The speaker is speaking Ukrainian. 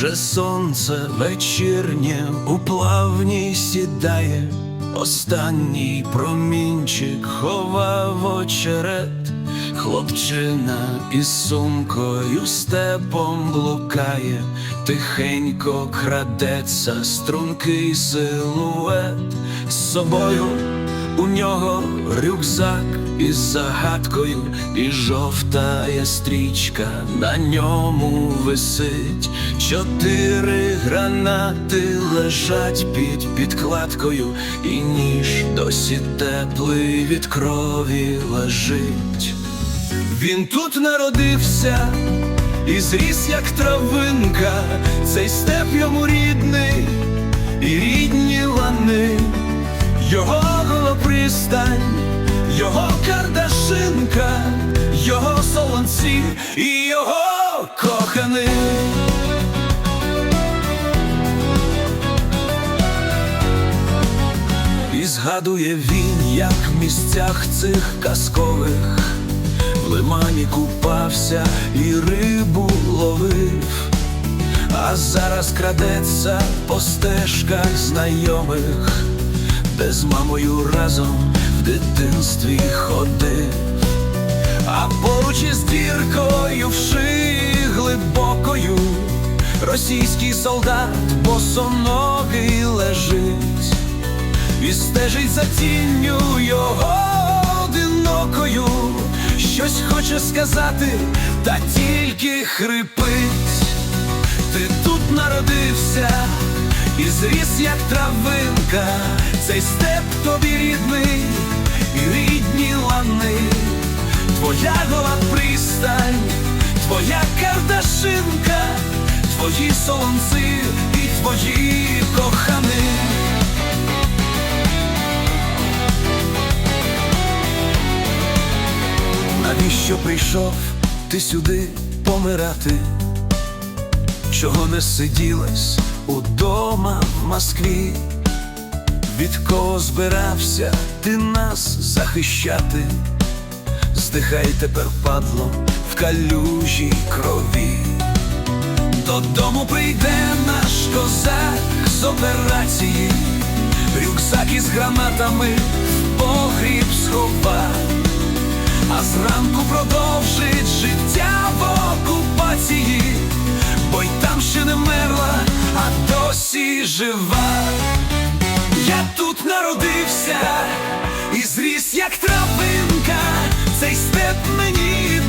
Вже сонце вечірнє у плавні сідає, останній промінчик ховав очерет, хлопчина із сумкою степом блукає, тихенько крадеться стрункий силует. З собою. У нього рюкзак із загадкою, і жовтая стрічка на ньому висить. Чотири гранати лежать під підкладкою, і ніж досі теплий від крові лежить. Він тут народився і зріс, як травинка, цей степ йому рідний, і рідні лани. Його пристань, його кардашинка, його солонці і його коханий. І згадує він, як в місцях цих казкових в лимані купався і рибу ловив, а зараз крадеться по стежках знайомих де з мамою разом в дитинстві ходив, а поруч із діркою в шиї глибокою російський солдат босоногий лежить і стежить за тінню його одинокою, щось хоче сказати, та тільки хрипить. Ти тут народився і зріс, як травинка, цей степ тобі твоя кардашинка, твої солонці і твої кохани. Навіщо прийшов ти сюди помирати? Чого не сиділась удома в Москві? Від кого збирався ти нас захищати? Здихай тепер падло калюжій крові. Додому прийде наш козак з операції, рюкзак із гранатами в погріб схова, а зранку продовжить життя в окупації, бо й там ще не мерла, а досі жива. Я тут народився і зріс, як травинка, цей степ мені